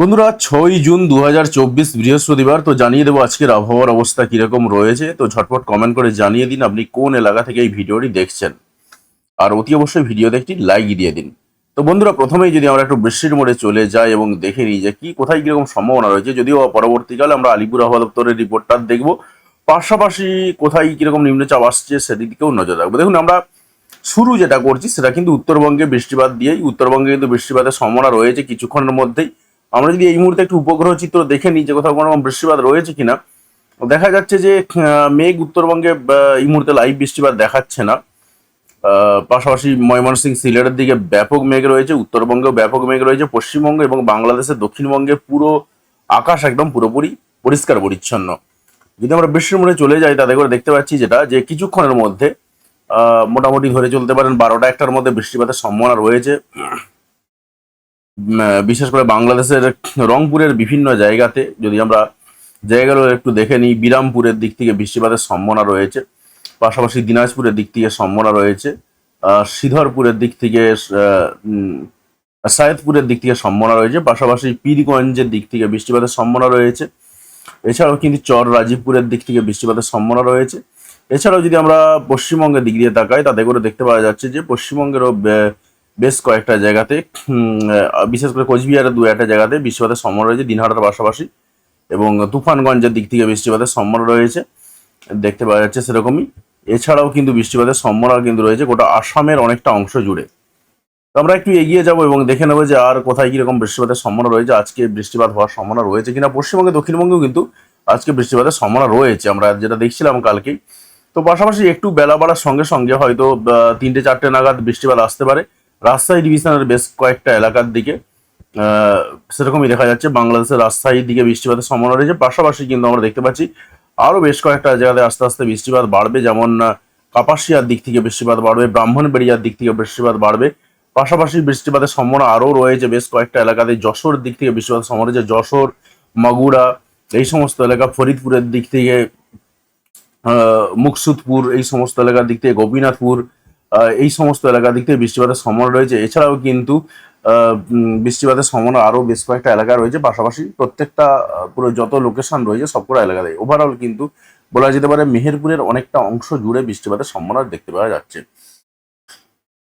বন্ধুরা ছয় জুন দু হাজার চব্বিশ বৃহস্পতিবার, তো জানিয়ে দেবো আজকের আবহাওয়ার অবস্থা কীরকম রয়েছে। তো ঝটপট কমেন্ট করে জানিয়ে দিন আপনি কোন এলাকা থেকে এই ভিডিওটি দেখছেন। আর অতি অবশ্যই ভিডিওতে একটি লাইক দিয়ে দিন। তো বন্ধুরা, প্রথমেই যদি আমরা একটু বৃষ্টির মোড়ে চলে যাই এবং দেখে নিই যে কি, কোথায় কীরকম সম্ভাবনা রয়েছে, যদিও পরবর্তীকালে আমরা আলিপুর আবহাওয়া দপ্তরের রিপোর্টটা দেখব। পাশাপাশি কোথায় কীরকম নিম্নচাপ আসছে সেদিকেও নজর রাখব। দেখুন, আমরা শুরু যেটা করছি, সেটা কিন্তু উত্তরবঙ্গে বৃষ্টিপাত দিয়েই, উত্তরবঙ্গে কিন্তু বৃষ্টিপাতের সম্ভাবনা রয়েছে কিছুক্ষণের মধ্যেই। আমরা যদি এই মুহূর্তে একটু উপগ্রহ চিত্র দেখে নিই যে কোথাও কোনো বৃষ্টিপাত রয়েছে কিনা দেখা যাচ্ছে যে মেঘ উত্তরবঙ্গে এই মুহূর্তে লাইভ বৃষ্টিপাত দেখাচ্ছে না। পাশাপাশি ময়মনসিং সিলেটের দিকে ব্যাপক মেঘ রয়েছে, উত্তরবঙ্গেও ব্যাপক মেঘ রয়েছে, পশ্চিমবঙ্গ এবং বাংলাদেশের দক্ষিণবঙ্গে পুরো আকাশ একদম পুরোপুরি পরিষ্কার পরিচ্ছন্ন। যদি আমরা বৃষ্টির মধ্যে চলে যাই, তাতে করে দেখতে পাচ্ছি যেটা, যে কিছুক্ষণের মধ্যে মোটামুটি ধরে চলতে পারেন বারোটা একটার মধ্যে বৃষ্টিপাতের সম্ভাবনা রয়েছে। বিশেষ করে বাংলাদেশের রংপুরের বিভিন্ন জায়গাতে, যদি আমরা জায়গাগুলো একটু দেখে নিই, বিরামপুরের দিক থেকে বৃষ্টিপাতের সম্ভাবনা রয়েছে, পাশাপাশি দিনাজপুরের দিক থেকে সম্ভাবনা রয়েছে শ্রীধরপুরের দিক থেকে সায়েদপুরের দিক থেকে সম্ভাবনা রয়েছে, পাশাপাশি পীরগঞ্জের দিক থেকে বৃষ্টিপাতের সম্ভাবনা রয়েছে, এছাড়াও কিন্তু চর রাজীবপুরের দিক থেকে বৃষ্টিপাতের সম্ভাবনা রয়েছে, এছাড়াও যদি আমরা পশ্চিমবঙ্গের দিক দিয়ে তাকাই, তাতে করে দেখতে পাওয়া যাচ্ছে যে পশ্চিমবঙ্গেরও বেশ কয়েকটা জায়গাতে বিশেষ করে কোচবিহারের দু একটা জায়গাতে বৃষ্টিপাতের সম্ভাবনা রয়েছে, দিনহাটার পাশাপাশি এবং তুফানগঞ্জের দিক থেকে বৃষ্টিপাতের সম্ভাবনা রয়েছে, দেখতে পাওয়া যাচ্ছে সেরকমই। এছাড়াও কিন্তু বৃষ্টিপাতের সম্ভাবনা কিন্তু রয়েছে, গোটা আসামের অনেকটা অংশ জুড়ে। তো আমরা একটু এগিয়ে যাব এবং দেখে নেব যে আর কোথায় কীরকম বৃষ্টিপাতের সম্ভাবনা রয়েছে, আজকে বৃষ্টিপাত হওয়ার সম্ভাবনা রয়েছে কিনা। পশ্চিমবঙ্গে, দক্ষিণবঙ্গেও কিন্তু আজকে বৃষ্টিপাতের সম্ভাবনা রয়েছে, আমরা যেটা দেখছিলাম কালকেই। তো পাশাপাশি একটু বেলা বাড়ার সঙ্গে সঙ্গে হয়তো তিনটে চারটে নাগাদ বৃষ্টিপাত আসতে পারে। রাজশাহী ডিভিশনের বেশ কয়েকটা এলাকার দিকে সেরকমই দেখা যাচ্ছে। বাংলাদেশের রাজশাহীর দিকে বৃষ্টিপাতের সম্ভাবনা রয়েছে। পাশাপাশি কিন্তু আমরা দেখতে পাচ্ছি, আরও বেশ কয়েকটা জায়গাতে আস্তে আস্তে বৃষ্টিপাত বাড়বে। যেমন কাপাসিয়ার দিক থেকে বৃষ্টিপাত বাড়বে, ব্রাহ্মণবাড়িয়ার দিক থেকে বৃষ্টিপাত বাড়বে। পাশাপাশি বৃষ্টিপাতের সম্ভাবনা আরও রয়েছে বেশ কয়েকটা এলাকাতে। যশোর দিক থেকে বৃষ্টিপাতের সম্ভাবনা রয়েছে। যশোর, মাগুরা, এই সমস্ত এলাকা। ফরিদপুরের দিক থেকে মুকসুদপুর, এই সমস্ত এলাকার দিক থেকে গোপীনাথপুর এই সমস্ত এলাকার দিক থেকে বৃষ্টিপাতের সম্ভাবনা রয়েছে। এছাড়াও কিন্তু বৃষ্টিপাতের সম্ভাবনা আরও বেশ কয়েকটা এলাকা রয়েছে। পাশাপাশি প্রত্যেকটা পুরো যত লোকেশন রয়েছে সবকটা এলাকাতে ওভারঅল কিন্তু বলা যেতে পারে মেহেরপুরের অনেকটা অংশ জুড়ে বৃষ্টিপাতের সম্ভাবনা দেখতে পাওয়া যাচ্ছে।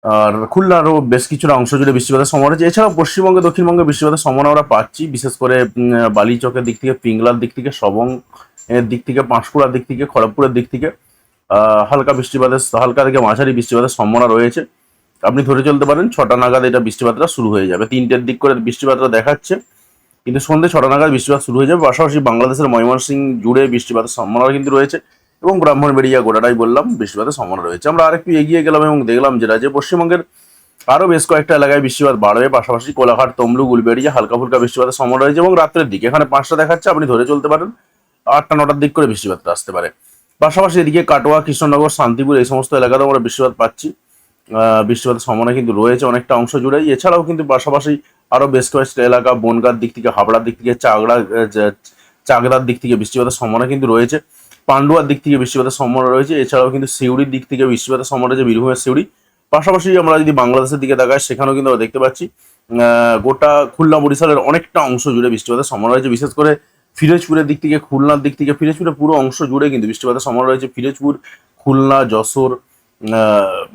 আর খুলনারও বেশ কিছুটা অংশ জুড়ে বৃষ্টিপাতের সম্ভাবনা রয়েছে। এছাড়াও পশ্চিমবঙ্গে, দক্ষিণবঙ্গে বৃষ্টিপাতের সম্ভাবনা আমরা পাচ্ছি। বিশেষ করে বালিচকের দিক থেকে পিংলার দিক থেকে সবং এর দিক থেকে, পাঁশকুড়ার দিক থেকে, খড়গপুরের দিক থেকে। হালকা বৃষ্টিপাতের হালকা থেকে মাঝারি বৃষ্টিপাতের সম্ভাবনা রয়েছে। আপনি ধরে চলতে পারেন, ছটা নাগাদ এটা বৃষ্টিপাতটা শুরু হয়ে যাবে। তিনটের দিক করে বৃষ্টিপাতটা দেখাচ্ছে, কিন্তু সন্ধ্যে ছটা নাগাদ বৃষ্টিপাত শুরু হয়ে যাবে। পাশাপাশি বাংলাদেশের ময়মনসিংহ জুড়ে বৃষ্টিপাতের সম্ভাবনা কিন্তু রয়েছে এবং ব্রাহ্মণবাড়িয়া গোটাটাই বললাম, বৃষ্টিপাতের সম্ভাবনা রয়েছে। আমরা আরেকটু এগিয়ে গেলাম এবং দেখলাম যেটা যে পশ্চিমবঙ্গের আরও বেশ কয়েকটা এলাকায় বৃষ্টিপাত বাড়বে। পাশাপাশি কোলাঘাট, তমলুক, উলবেড়িয়া হালকা ফুলকা বৃষ্টিপাতের সম্ভাবনা রয়েছে এবং রাত্রের দিকে। এখানে পাঁচটা দেখাচ্ছে, আপনি ধরে চলতে পারেন, আটটা, নটার দিক করে বৃষ্টিপাতটা আসতে পারে। পাশাপাশি এদিকে কাটোয়া, কৃষ্ণনগর, শান্তিপুর, এই সমস্ত এলাকাতেও আমরা বৃষ্টিপাত পাচ্ছি। বৃষ্টিপাতের সম্ভাবনা কিন্তু রয়েছে অনেকটা অংশ জুড়েই। এছাড়াও কিন্তু পাশাপাশি আরও বেশ কয়েকটা এলাকা, বনগার দিক থেকে, হাবড়ার দিক থেকে, চাগড়া চাগড়ার দিক থেকে বৃষ্টিপাতের সম্ভাবনা কিন্তু রয়েছে। পান্ডুয়ার দিক থেকে বৃষ্টিপাতের সম্ভাবনা রয়েছে। এছাড়াও কিন্তু সিউড়ির দিক থেকে বৃষ্টিপাতের সম্ভাবনা রয়েছে, বীরভূমের সিউড়ি। পাশাপাশি আমরা যদি বাংলাদেশের দিকে তাকাই, সেখানেও কিন্তু আমরা দেখতে পাচ্ছি গোটা খুলনা বরিশালের অনেকটা অংশ জুড়ে বৃষ্টিপাতের সম্ভাবনা রয়েছে। বিশেষ করে ফিরোজপুরের দিক থেকে, খুলনার দিক থেকে, ফিরোজপুরের পুরো অংশ জুড়ে কিন্তু বৃষ্টিপাতের সম্ভাবনা রয়েছে। ফিরোজপুর, খুলনা, যশোর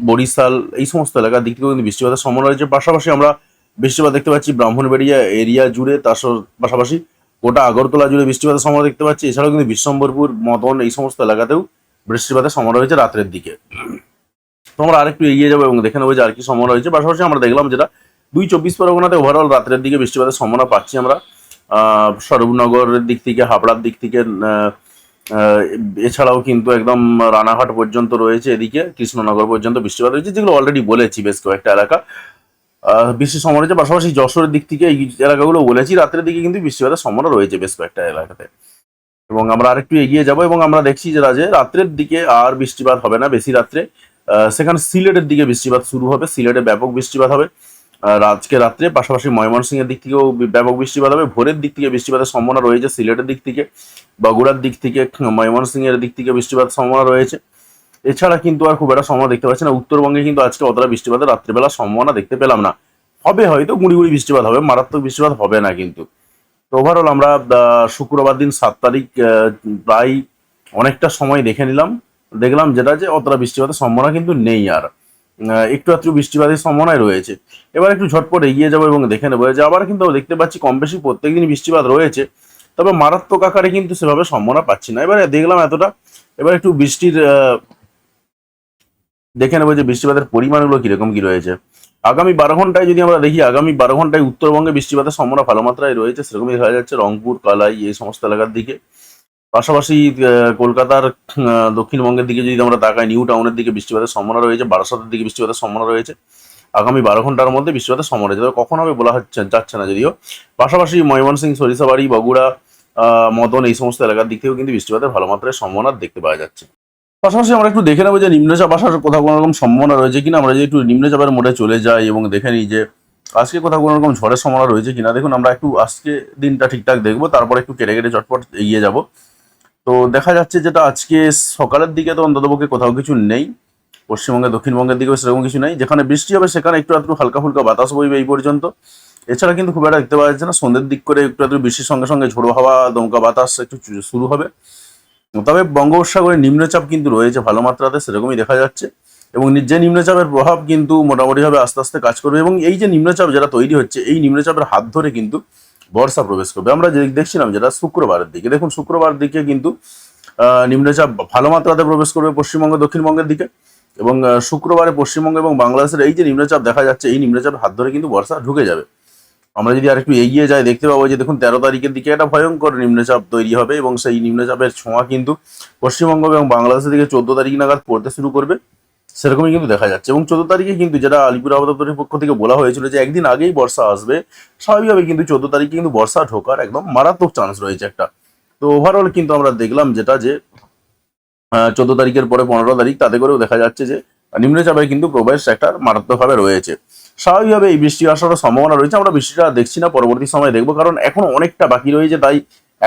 বরিশাল এই সমস্ত এলাকার দিক থেকেও কিন্তু বৃষ্টিপাতের সম্ভাবনা রয়েছে। পাশাপাশি আমরা বৃষ্টিপাত দেখতে পাচ্ছি ব্রাহ্মণবাড়িয়া এরিয়া জুড়ে, তার পাশাপাশি গোটা আগরতলা জুড়ে বৃষ্টিপাতের সম্ভাবনা দেখতে পাচ্ছি। এছাড়াও কিন্তু বিশ্বম্বরপুর, মদন এই সমস্ত এলাকাতেও বৃষ্টিপাতের সম্ভাবনা রয়েছে রাত্রের দিকে। তো আমরা আরেকটু এগিয়ে যাব এবং দেখে নেব যে আর কি সম্ভাবনা রয়েছে। পাশাপাশি আমরা দেখলাম যেটা দুই চব্বিশ পরগনাতে ওভারঅল রাত্রের দিকে বৃষ্টিপাতের সম্ভাবনা পাচ্ছি আমরা। স্বরূপনগরের দিক থেকে, হাবড়ার দিক থেকে এছাড়াও কিন্তু একদম রানাঘাট পর্যন্ত রয়েছে এদিকে, কৃষ্ণনগর পর্যন্ত বৃষ্টিপাত রয়েছে যেগুলো অলরেডি বলেছি বেশ কয়েকটা এলাকা। বৃষ্টির সম্ভাবনা রয়েছে, পাশাপাশি যশোরের দিক থেকে এই এলাকাগুলো বলেছি, রাত্রের দিকে কিন্তু বৃষ্টিপাতের সম্ভাবনা রয়েছে বেশ কয়েকটা এলাকাতে। এবং আমরা আরেকটু এগিয়ে যাব এবং আমরা দেখছি যে রাজে রাত্রের দিকে আর বৃষ্টিপাত হবে না, বেশি রাত্রে। সেখানে সিলেটের দিকে বৃষ্টিপাত শুরু হবে, সিলেটে ব্যাপক বৃষ্টিপাত হবে। আজকে রাত্রে পাশাপাশি ময়মনসিংহের দিক থেকেও ব্যাপক বৃষ্টিপাত হবে। ভোরের দিক থেকে বৃষ্টিপাতের সম্ভাবনা রয়েছে, সিলেটের দিক থেকে, বগুড়ার দিক থেকে, ময়মনসিংহের দিক থেকে বৃষ্টিপাত সম্ভাবনা রয়েছে। এছাড়া কিন্তু আর খুব একটা সম্ভাবনা দেখতে পাচ্ছি না। উত্তরবঙ্গে কিন্তু আজকে অতটা বৃষ্টিপাতের রাত্রেবেলা সম্ভাবনা দেখতে পেলাম না। হবে হয়তো গুঁড়ি গুঁড়ি বৃষ্টিপাত হবে, মারাত্মক বৃষ্টিপাত হবে না কিন্তু। তো ওভারঅল আমরা শুক্রবার দিন সাত তারিখ প্রায় অনেকটা সময় দেখে নিলাম। দেখলাম যেটা যে অতটা বৃষ্টিপাতের সম্ভাবনা কিন্তু নেই আর। একটু একটু বৃষ্টিপাতের সম্ভাবনাই রয়েছে। এবার একটু ঝটপট এগিয়ে যাব এবং দেখে নেব। যে আবার কিন্তু দেখতে পাচ্ছি কম বেশি প্রত্যেকদিন বৃষ্টিপাত রয়েছে, তবে মারাত্মক আকারে কিন্তু সেভাবে সম্ভাবনা পাচ্ছি না। এবারে দেখলাম এতটা, এবার একটু বৃষ্টির দেখে নেব যে বৃষ্টিপাতের পরিমাণগুলো কীরকম কি রয়েছে। আগামী বারো ঘন্টায় যদি আমরা দেখি, আগামী বারো ঘন্টায় উত্তরবঙ্গে বৃষ্টিপাতের সম্ভাবনা ভালো মাত্রায় রয়েছে, সেরকমই দেখা যাচ্ছে রংপুর, কালাই, এই সমস্ত এলাকার দিকে। পাশাপাশি কলকাতার দক্ষিণবঙ্গের দিকে যদি আমরা তাকাই, নিউ টাউনের দিকে বৃষ্টিপাতের সম্ভাবনা রয়েছে বারাসাতের দিকে বৃষ্টিপাতের সম্ভাবনা রয়েছে। আগামী বারো ঘণ্টার মধ্যে বৃষ্টিপাতের সম্ভাবনা রয়েছে। তবে কখন হবে বলা হচ্ছে, যাচ্ছে না যদিও। পাশাপাশি ময়মনসিংহ, সরিষাবাড়ি, বগুড়া মদন এই সমস্ত এলাকার দিক থেকেও কিন্তু বৃষ্টিপাতের ভালো মাত্রায় সম্ভাবনা দেখতে পাওয়া যাচ্ছে। পাশাপাশি আমরা একটু দেখে নেব যে নিম্নচাপ আসার কোথাও কোনো রকম সম্ভাবনা রয়েছে কিনা। আমরা যদি একটু নিম্নচাপের মোড়ে চলে যাই এবং দেখে নিই যে আজকে কোথাও কোনো রকম ঝড়ের সম্ভাবনা রয়েছে কিনা। দেখুন, আমরা একটু আজকে দিনটা ঠিকঠাক দেখব, তারপর একটু কেটে কেটে চটপট এগিয়ে যাব। তো দেখা যাচ্ছে যেটা আজকে সকালের দিকে তো অন্ততপক্ষে কোথাও কিছু নেই। পশ্চিমবঙ্গে, দক্ষিণবঙ্গের দিকেও সেরকম কিছু নেই। যেখানে বৃষ্টি হবে সেখানে একটু একটু হালকা ফুলকা বাতাস বইবে এই পর্যন্ত। এছাড়া কিন্তু খুব একটা দেখতে পাওয়া যাচ্ছে না। সন্ধ্যের দিক করে একটু একটু বৃষ্টির সঙ্গে সঙ্গে ঝোড়ো হাওয়া, দমকা বাতাস একটু শুরু হবে। তবে বঙ্গোপসাগরে নিম্নচাপ কিন্তু রয়েছে ভালো মাত্রাতে, সেরকমই দেখা যাচ্ছে। এবং যে নিম্নচাপের প্রভাব কিন্তু মোটামুটিভাবে আস্তে আস্তে কাজ করবে। এবং এই যে নিম্নচাপ যেটা তৈরি হচ্ছে, এই নিম্নচাপের হাত ধরে কিন্তু বর্ষা প্রবেশ করবে। আমরা যে দেখছিলাম যেটা শুক্রবারের দিকে। দেখুন, শুক্রবার দিকে কিন্তু নিম্নচাপ ভালো মাত্রাতে প্রবেশ করবে পশ্চিমবঙ্গ, দক্ষিণবঙ্গের দিকে এবং শুক্রবারে পশ্চিমবঙ্গ এবং বাংলাদেশের এই যে নিম্নচাপ দেখা যাচ্ছে, এই নিম্নচাপের হাত ধরে কিন্তু বর্ষা ঢুকে যাবে। আমরা যদি আরেকটু এগিয়ে যাই, দেখতে পাবো যে দেখুন, তেরো তারিখের দিকে একটা ভয়ঙ্কর নিম্নচাপ তৈরি হবে এবং সেই নিম্নচাপের ছোঁয়া কিন্তু পশ্চিমবঙ্গ এবং বাংলাদেশের দিকে চোদ্দ তারিখ নাগাদ পড়তে শুরু করবে। সেরকমই কিন্তু দেখা যাচ্ছে। এবং চোদ্দ তারিখে কিন্তু যেটা আলিপুর আবহাওয়া পক্ষ থেকে বলা হয়েছিল যে একদিন আগেই বর্ষা আসবে স্বাভাবিকভাবে কিন্তু চোদ্দ তারিখে কিন্তু বর্ষা ঢোকার একদম মারাত্মক চান্স রয়েছে একটা। তো ওভারঅল কিন্তু আমরা দেখলাম যেটা যে চোদ্দ তারিখের পরে পনেরো তারিখ, তাতে করেও দেখা যাচ্ছে যে নিম্নচাপের কিন্তু প্রবেশ একটা মারাত্মকভাবে রয়েছে। স্বাভাবিকভাবে এই বৃষ্টি আসারও সম্ভাবনা রয়েছে, আমরা বৃষ্টিটা দেখছি না, পরবর্তী সময় দেখব, কারণ এখন অনেকটা বাকি রয়েছে, তাই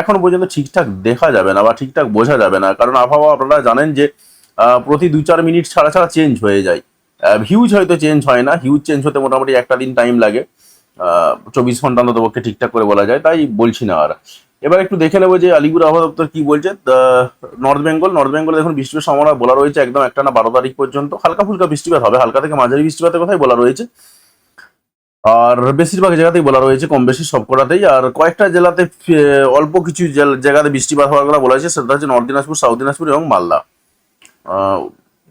এখন পর্যন্ত ঠিকঠাক দেখা যাবে না বা ঠিকঠাক বোঝা যাবে না। কারণ আবহাওয়া আপনারা জানেন যে প্রতি দু চার মিনিট ছাড়া ছাড়া চেঞ্জ হয়ে যায়। হিউজ হয়তো চেঞ্জ হয় না হিউজ চেঞ্জ হতে মোটামুটি একটা দিন টাইম লাগে। চব্বিশ ঘণ্টা অন্তত পক্ষে ঠিকঠাক করে বলা যায়, তাই বলছি না আর। এবার একটু দেখে নেব যে আলিপুর আবহাওয়া দপ্তর কি বলছে। নর্থ বেঙ্গল নর্থ বেঙ্গলে দেখুন, বৃষ্টির সম্ভাবনা বলা রয়েছে একদম একটা না বারো তারিখ পর্যন্ত। হালকা ফুলকা বৃষ্টিপাত হবে, হালকা থেকে মাঝারি বৃষ্টিপাতের কথাই বলা রয়েছে। আর বেশিরভাগ জায়গাতেই বলা রয়েছে, কম বেশি সবকটাতেই আর কয়েকটা জেলাতে অল্প কিছু জায়গাতে বৃষ্টিপাত হওয়ার কথা বলা হয়েছে, সেটা হচ্ছে নর্থ দিনাজপুর সাউথ দিনাজপুর এবং মালদা।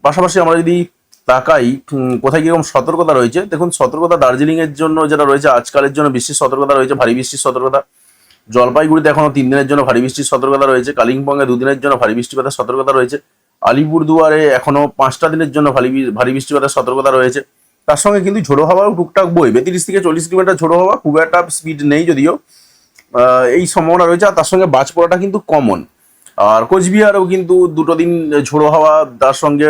পাশাপাশি আমরা যদি তাকাই কোথায় কীরকম সতর্কতা রয়েছে, দেখুন সতর্কতা দার্জিলিং এর জন্য যেটা রয়েছে, আজকালের জন্য বৃষ্টির সতর্কতা রয়েছে, ভারী বৃষ্টির সতর্কতা। জলপাইগুড়িতে এখনও তিন দিনের জন্য ভারী বৃষ্টির সতর্কতা রয়েছে, কালিম্পংয়ে দুদিনের জন্য ভারী বৃষ্টিপাতের সতর্কতা রয়েছে, আলিপুরদুয়ারে এখনও পাঁচটা দিনের জন্য ভারী ভারী বৃষ্টিপাতের সতর্কতা রয়েছে। তার সঙ্গে কিন্তু ঝোড়ো হাওয়াও টুকটাক বইবে তিরিশ থেকে চল্লিশ কিলোমিটার ঝোড়ো হাওয়া, খুব একটা স্পিড নেই যদিও এই সম্ভাবনা রয়েছে, আর তার সঙ্গে বাজ পড়াটা কিন্তু কমন আর কোচবিহারেও কিন্তু দুটো দিন ঝোড়ো হাওয়া, তার সঙ্গে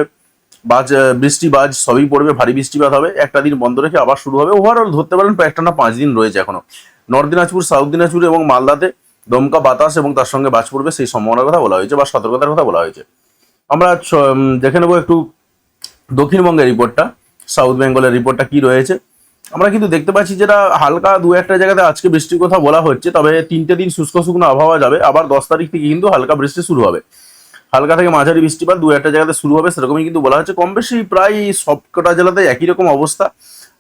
বাজ, বৃষ্টি বাজ, সবই পড়বে, ভারী বৃষ্টিপাত হবে। একটা দিন বন্ধ রেখে আবার শুরু হবে। ওভারঅল ধরতে পারেন একটা না পাঁচ দিন রয়েছে এখনও। নর্থ দিনাজপুর সাউথ দিনাজপুর এবং মালদাতে দমকা বাতাস এবং তার সঙ্গে বাজ পড়বে, সেই সম্ভাবনার কথা বলা হয়েছে বা সতর্কতার কথা বলা হয়েছে। আমরা দেখে নেব একটু দক্ষিণবঙ্গের রিপোর্টটা সাউথ বেঙ্গলের রিপোর্টটা কি রয়েছে। আমরা কিন্তু দেখতে পাচ্ছি যেটা হালকা দু একটা জায়গাতে আজকে বৃষ্টির কথা বলা হচ্ছে, তবে তিনটে দিন শুষ্ক শুকনো আবহাওয়া যাবে। আবার দশ তারিখ থেকে কিন্তু হালকা বৃষ্টি শুরু হবে। হালকা থেকে মাঝারি বৃষ্টিপাত দু একটা জায়গাতে শুরু হবে, সেরকমই কিন্তু বলা হচ্ছে। কম বেশি প্রায় সবকটা জেলাতে একই রকম অবস্থা।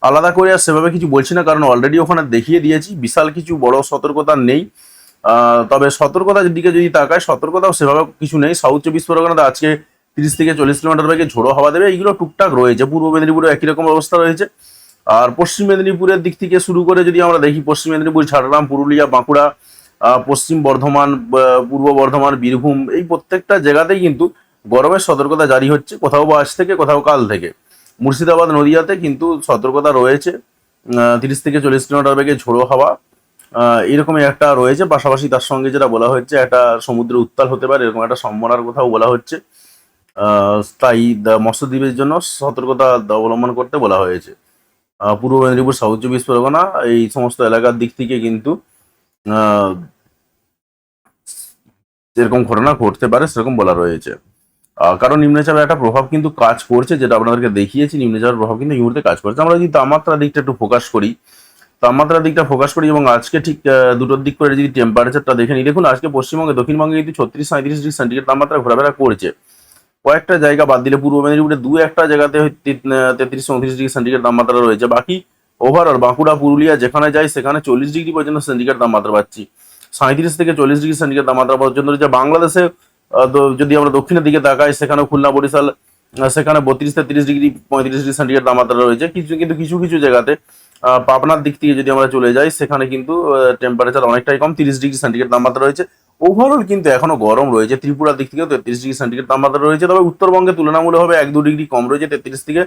আলাদা করে আর সেভাবে কিছু বলছি না, কারণ অলরেডি ওখানে দেখিয়ে দিয়েছি। বিশাল কিছু বড় সতর্কতা নেই। তবে সতর্কতার দিকে যদি তাকায়, সতর্কতাও সেভাবে কিছু নেই। সাউথ চব্বিশ পরগনাতে আজকে তিরিশ থেকে চল্লিশ কিলোমিটার বেগে ঝোড়ো হাওয়া দেবে। এইগুলো টুকটাক রয়েছে। পূর্ব মেদিনীপুরে একই রকম অবস্থা রয়েছে। আর পশ্চিম মেদিনীপুরের দিক থেকে শুরু করে যদি আমরা দেখি, পশ্চিম মেদিনীপুর, ঝাড়গ্রাম, পুরুলিয়া, বাঁকুড়া পশ্চিম বর্ধমান পূর্ব বর্ধমান, বীরভূম এই প্রত্যেকটা জায়গাতেই কিন্তু গরমের সতর্কতা জারি হচ্ছে, কোথাও বা আজ থেকে, কোথাও কাল থেকে। মুর্শিদাবাদ, নদিয়াতে কিন্তু সতর্কতা রয়েছে। তিরিশ থেকে চল্লিশ কিলোমিটার বেগে ঝোড়ো হাওয়া এরকমই একটা রয়েছে। পাশাপাশি তার সঙ্গে যেটা বলা হচ্ছে, একটা সমুদ্র উত্তাল হতে পারে, এরকম একটা সম্ভাবনার কথাও বলা হচ্ছে। তাই মৎস্যদ্বীপের জন্য সতর্কতা অবলম্বন করতে বলা হয়েছে। পূর্ব মেদিনীপুর, সাউথ চব্বিশ পরগনা, এই সমস্ত এলাকার দিক থেকে কিন্তু যেরকম ঘটনা ঘটতে পারে, সেরকম বলা রয়েছে। কারণ নিম্নচাপের একটা প্রভাব কিন্তু কাজ করছে, যেটা আপনাদেরকে দেখিয়েছি নিম্নচাপের প্রভাব কিন্তু এই মুহূর্তে কাজ করছে। আমরা যদি তাপমাত্রা দিকটা একটু ফোকাস করি, তাপমাত্রার দিকটা ফোকাস করি এবং আজকে ঠিক দুটোর দিক করে যদি টেম্পারেচারটা দেখে নিই, দেখুন আজকে পশ্চিমবঙ্গে দক্ষিণবঙ্গে কিন্তু ছত্রিশ সাঁত্রিশ ডিগ্রি সেন্টিগ্রেড তাপমাত্রা ঘোরাফেরা করছে। কয়েকটা জায়গা বাদ দিলে পূর্ব মেদিনীপুরে দু একটা জায়গাতে তেত্রিশ চৌত্রিশ ডিগ্রি সেন্টিগ্রেড তাপমাত্রা রয়েছে। বাকি ওভারঅল বাঁকুড়া, পুরুলিয়া যেখানে যাই সেখানে চল্লিশ ডিগ্রি পর্যন্ত সেন্টিগ্রেড তাপমাত্রা পাচ্ছি। সাঁত্রিশ থেকে চল্লিশ ডিগ্রি সেন্টিগ্রেড তাপমাত্রা পর্যন্ত রয়েছে। বাংলাদেশে যদি আমরা দক্ষিণের দিকে তাকাই সেখানে খুলনা, বরিশাল সেখানে বত্রিশ তেত্রিশ ডিগ্রি, পঁয়ত্রিশ ডিগ্রি সেন্টিগ্রেড তাপমাত্রা রয়েছে। কিছু কিন্তু কিছু কিছু জায়গাতে পাবনার দিক থেকে যদি আমরা চলে যাই, সেখানে কিন্তু টেম্পারেচার অনেকটাই কম, তিরিশ ডিগ্রি সেন্টিগ্রেড তাপমাত্রা রয়েছে। ওভারঅল কিন্তু এখনও গরম রয়েছে, ত্রিপুরার দিক থেকেও তেত্রিশ ডিগ্রি সেন্টিগ্রেড তাপমাত্রা রয়েছে, তবে উত্তরবঙ্গে তুলনামূলকভাবে এক দু ডিগ্রি কম রয়েছে, তেত্রিশ থেকে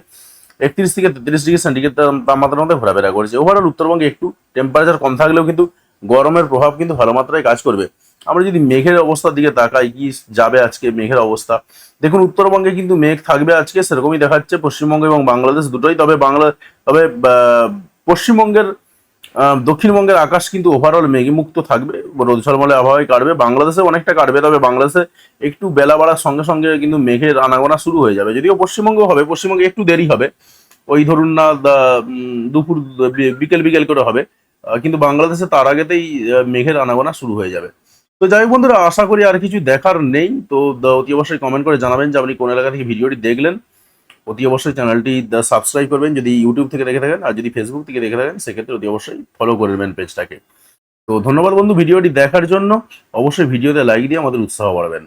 একত্রিশ থেকে তেত্রিশ ডিগ্রি সেন্টিগ্রেড তাপমাত্রার মধ্যে ঘোরাফেরা করেছে। ওভারঅল উত্তরবঙ্গে একটু টেম্পারেচার কম থাকলেও কিন্তু গরমের প্রভাব কিন্তু ভালো মাত্রায় কাজ করবে। আমরা যদি মেঘের অবস্থার দিকে তাকাই, কি যাবে আজকে মেঘের অবস্থা? দেখুন, উত্তরবঙ্গে কিন্তু মেঘ থাকবে আজকে, সেরকমই দেখাচ্ছে পশ্চিমবঙ্গ এবং বাংলাদেশ দুটোই, তবে বাংলা, তবে পশ্চিমবঙ্গের দক্ষিণবঙ্গের আকাশ কিন্তু ওভারঅল মেঘমুক্ত থাকবে। রোদ ঝলমলে আবহাওয়ায় কাটবে। বাংলাদেশে অনেকটা কাটবে, তবে বাংলাদেশে একটু বেলা বাড়ার সঙ্গে সঙ্গে কিন্তু মেঘের আনাগোনা শুরু হয়ে যাবে। যদিও পশ্চিমবঙ্গ হবে, পশ্চিমবঙ্গে একটু দেরি হবে। ওই ধরুন না দুপুর বিকেল বিকেল করে হবে। কিন্তু বাংলাদেশে তার আগেতেই মেঘের আনাগোনা শুরু হয়ে যাবে। তো যাই বন্ধুরা, আশা করি আর কিছু দেখার নেই। তো অতি অবশ্যই কমেন্ট করে জানাবেন যে আপনি কোন এলাকা থেকে ভিডিওটি দেখলেন। অতি অবশ্যই চ্যানেলটি সাবস্ক্রাইব করবেন, যদি ইউটিউব থেকে দেখে থাকেন, আর যদি ফেসবুক থেকে দেখে থাকেন, সেক্ষেত্রে অতি অবশ্যই ফলো করবেন পেজটাকে তো ধন্যবাদ বন্ধু, ভিডিওটি দেখার জন্য। অবশ্যই ভিডিওতে লাইক দিয়ে আমাদের উৎসাহ বাড়াবেন।